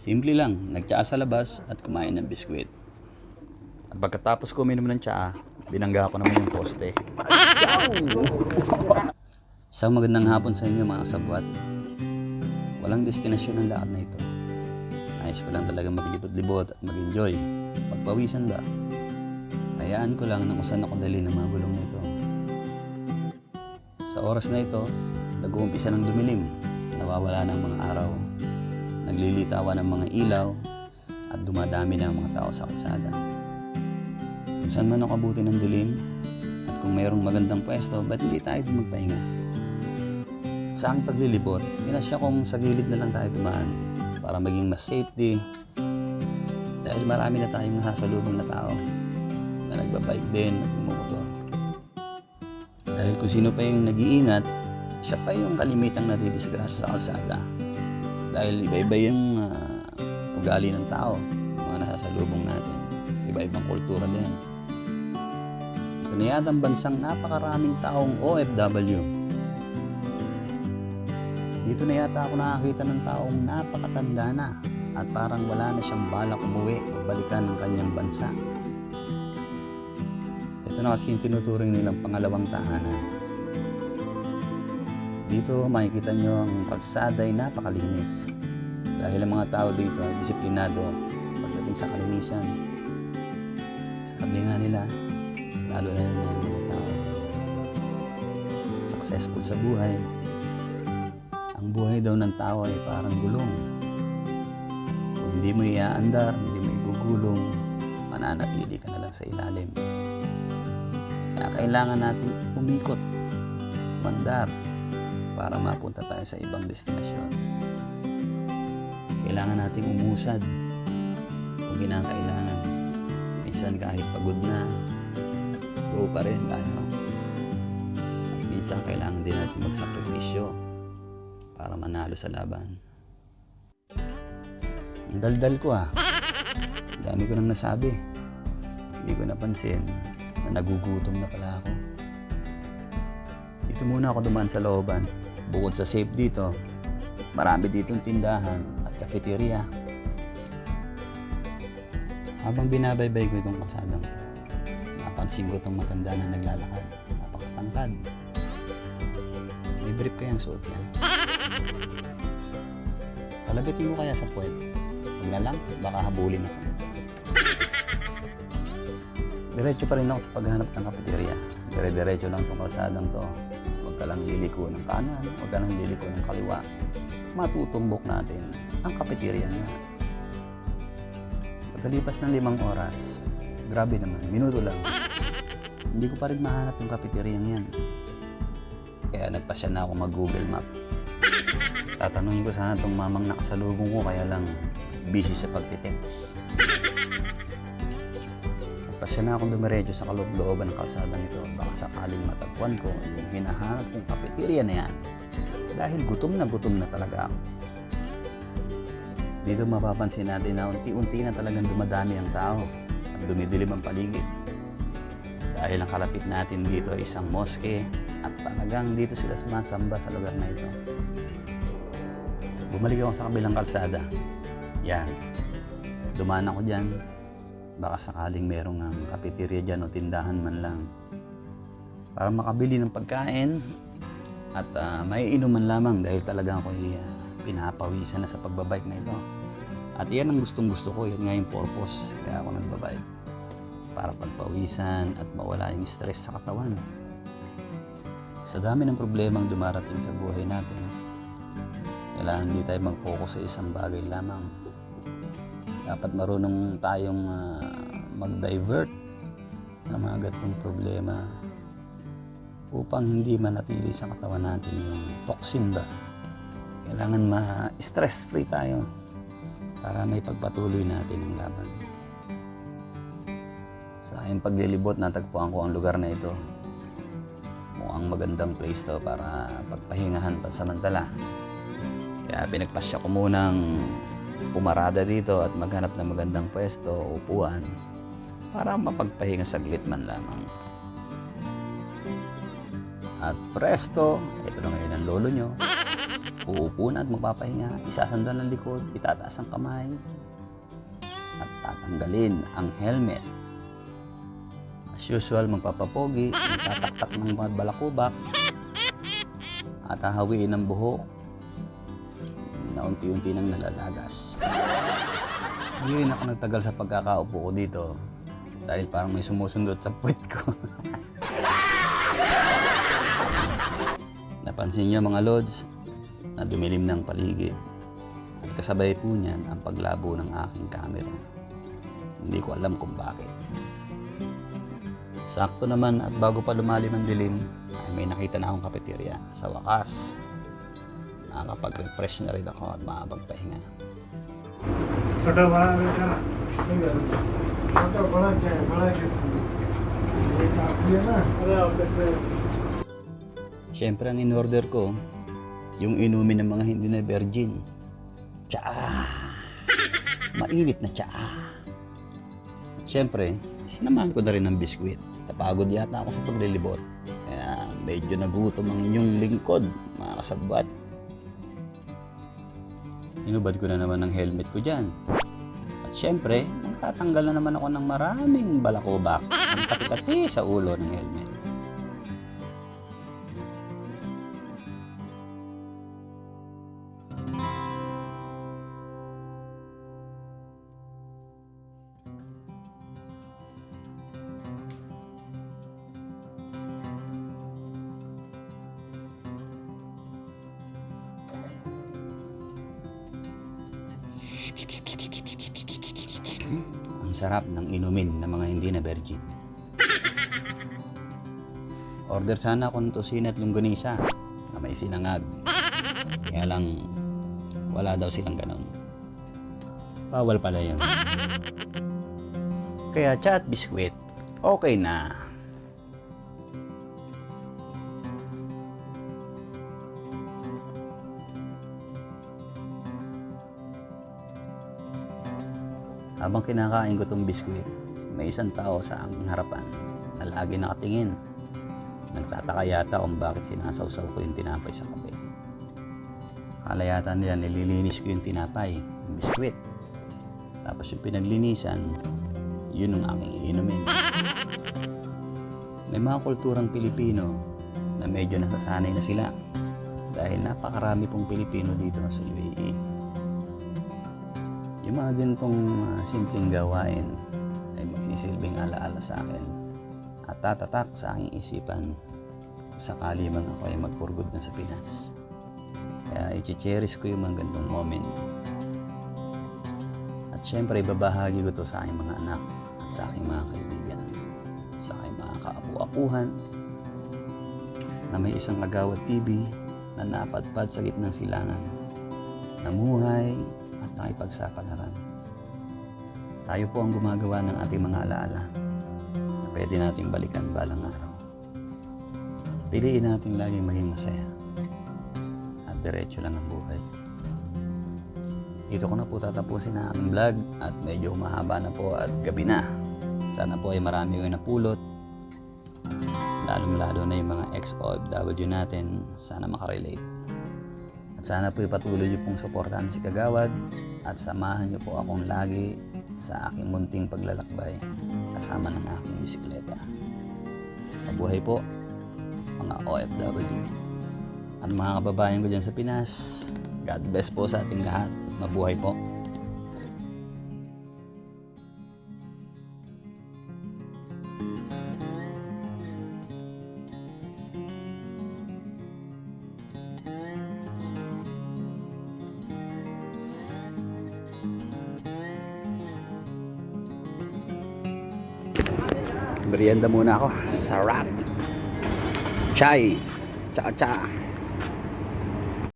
Simple lang, nagtsaa sa labas at kumain ng biskwit. At pagkatapos ko uminom ng tsaa, binangga ko naman yung poste. Isang magandang hapon sa inyo mga sabwat. Walang destinasyon ang lakad na ito. Nais ko lang talaga maglibot-libot at mag-enjoy. Pagpawisan ba? Hayaan ko lang na kung saan ako dali ng mga gulong na ito. Sa oras na ito, nag-uumpisa ng dumilim. Nawawala ng mga araw. Naglilitawan ng mga ilaw at dumadami na ang mga tao sa kalsada. Kung saan man ako abuti ng dilim at kung mayroong magandang pwesto, ba't hindi tayo magpahinga? Sa aking paglilibot, pinasya kong sa gilid na lang tayo dumaan para maging mas safety dahil marami na tayong nasasalubong na tao na nagbabike din at bumomotor. Dahil kung sino pa yung nag-iingat, siya pa yung kalimitang nadidisgrasya sa kalsada. Dahil iba-iba yung ah, ugali ng tao, mga nasasalubong natin. Iba-ibang kultura din. Ito na yata ang bansang napakaraming taong OFW. Dito na yata ako nakakita ng taong napakatanda na at parang wala na siyang balak umuwi o balikan ng kanyang bansa. Ito na kasi yung tinuturing nilang pangalawang tahanan. Dito makikita nyo ang kalsada ay napakalinis. Dahil ang mga tao dito ay disiplinado pagdating sa kalinisan. Sabi nga nila, lalo na yung mga tao successful sa buhay. Ang buhay daw ng tao ay parang gulong. Kung hindi mo iaandar, hindi mo igugulong, mananatili ka na lang sa ilalim. Kaya kailangan natin umikot, mandar, para mapunta tayo sa ibang destinasyon. Kailangan nating umusad kung kinakailangan. Minsan kahit pagod na, go pa rin tayo. At minsan kailangan din natin magsakripisyo para manalo sa laban. Ang daldal ko ah. Dami ko nang nasabi. Hindi ko napansin na nagugutom na pala ako. Dito muna ako dumaan sa looban. Bukod sa safe dito, marami ditong tindahan at cafeteria. Habang binabaybay ko itong kalsadang to, napansin ko itong matanda na naglalakad. Napakatangkad. May brief kayang suot yan. Kalabitin ko kaya sa puwet. Huwag na lang, baka habulin ako. Diretso pa rin ako sa paghanap ng kapeterya. Dire-diretso lang tong kalsadang to. Ka lang liliko ng kanan, huwag ka lang liliko ng kaliwa. Matutumbok natin ang kapeterya nga. Pagkalipas ng limang oras, grabe naman, minuto lang. Hindi ko pa rin mahanap yung kapeterya yan. Kaya nagpasya na ako mag-Google Map. Tatanungin ko sana itong mamang nakasalubong ko kaya lang busy sa pagtitext. Nagpasya na akong dumiretso sa kaloob-looban ng kalsada nito baka sakaling matagpuan ko yung hinahanap kong kapeterya na yan. Dahil gutom na gutom na talaga ako. Dito mapapansin natin na unti-unti na talagang dumadami ang tao at dumidilim ang paligid. Dahil ang kalapit natin dito ay isang moske at talagang dito sila sumasamba sa lugar na ito. Bumalik ako sa kabilang kalsada. Yan. Dumaan ako dyan. Baka sakaling merong ang kapeterya dyan o tindahan man lang. Para makabili ng pagkain at uh, may inuman lamang dahil talaga ako uh, pinapawisan na sa pagbabike na ito. At yan ang gustong gusto ko. Yan nga yung purpose. Kaya ako nagbabike. Para pagpawisan at mawala yung stress sa katawan. Sa dami ng problemang dumarating sa buhay natin, kailangan hindi tayo mag-focus sa isang bagay lamang. Dapat marunong tayong ah, mag-divert ng mga gatong problema upang hindi manatili sa katawan natin yung toxin ba. Kailangan ma-stress free tayo para may pagpatuloy natin ang laban. Sa aking paglilibot, natagpuan ko ang lugar na ito. Mukhang magandang place to para pagpahingahan pansamantala. Kaya pinagpasya ko munang pumarada dito at maghanap ng magandang pwesto o upuan para mapagpahinga saglit man lamang. At presto, ito na ngayon ang lolo nyo. uupo na at magpapahinga, isasandan ng likod, itataas ang kamay, at tatanggalin ang helmet. As usual, magpapapogi, magtataktak ng mga balakubak, at hahawiin ng buhok na unti-unti nang nalalagas. Hindi rin ako nagtagal sa pagkakaupo ko dito dahil parang may sumusundot sa puwet ko. Napansin niyo mga lods na dumilim ng paligid at kasabay po niyan ang paglabo ng aking camera. Hindi ko alam kung bakit. Sakto naman at bago pa lumalim ang dilim, ay may nakita na akong kafeterya. Sa wakas, nakakapag-refresh na rin ako at makapagpahinga. Toto, wala rin siya na. Toto, wala siya. Wala siya. Siyempre, ang in-order ko, yung inumin ng mga hindi na virgin. Tsaa! Mainit na tsaa! Siyempre, sinamahan ko na rin ng biskwit. Napagod yata ako sa paglilibot. Kaya medyo nagutom ang inyong lingkod, mga kasabwat. Inubad ko na naman ang helmet ko dyan. At siyempre, magtatanggal na naman ako ng maraming balakubak. Ang kati-kati sa ulo ng helmet. Ang sarap ng inumin ng mga hindi na virgin. Order sana ako ng tosina at longganisa na may sinangag. Kaya lang, wala daw silang ganon. Bawal pala yun. Kaya chat biskwit, okay na. Habang kinakain ko tong biskwit, may isang tao sa aking harapan na lagi nakatingin. Nagtataka yata kung bakit sinasawsaw ko yung tinapay sa kape. Akala yata nila nililinis ko yung tinapay, yung biskwit. Tapos yung pinaglinisan, yun ang aking iinumin. May mga kulturang Pilipino na medyo nasasanay na sila dahil napakarami pong Pilipino dito sa UAE. Yung mga ganitong uh, simpleng gawain ay magsisilbing alaala sa akin at tatatak sa aking isipan sakali mang ako ay magpurgod na sa Pinas. Kaya i-cherish ko yung mga ganitong moment. At syempre, ibabahagi ko to sa aking mga anak at sa aking mga kaibigan, sa aking mga kaapu-apuhan na may isang agawad TV na napadpad sa gitnang silangan. Namuhay at nakipagsapalaran. Tayo po ang gumagawa ng ating mga alaala na pwede nating balikan balang araw. Piliin natin laging maging masaya at diretso lang ang buhay. Dito ko na po tatapusin ang aming vlog at medyo humahaba na po at gabi na. Sana po ay marami kayong napulot. Lalong-lalo na yung mga ex-OFW natin. Sana makarelate. At sana po ipatuloy niyo pong suportahan si Kagawad at samahan niyo po akong lagi sa aking munting paglalakbay kasama ng aking bisikleta. Mabuhay po mga OFW at mga kababayan ko dyan sa Pinas. God bless po sa ating lahat. Mabuhay po. Merienda muna ako. Sarap. Chai. Cha-cha.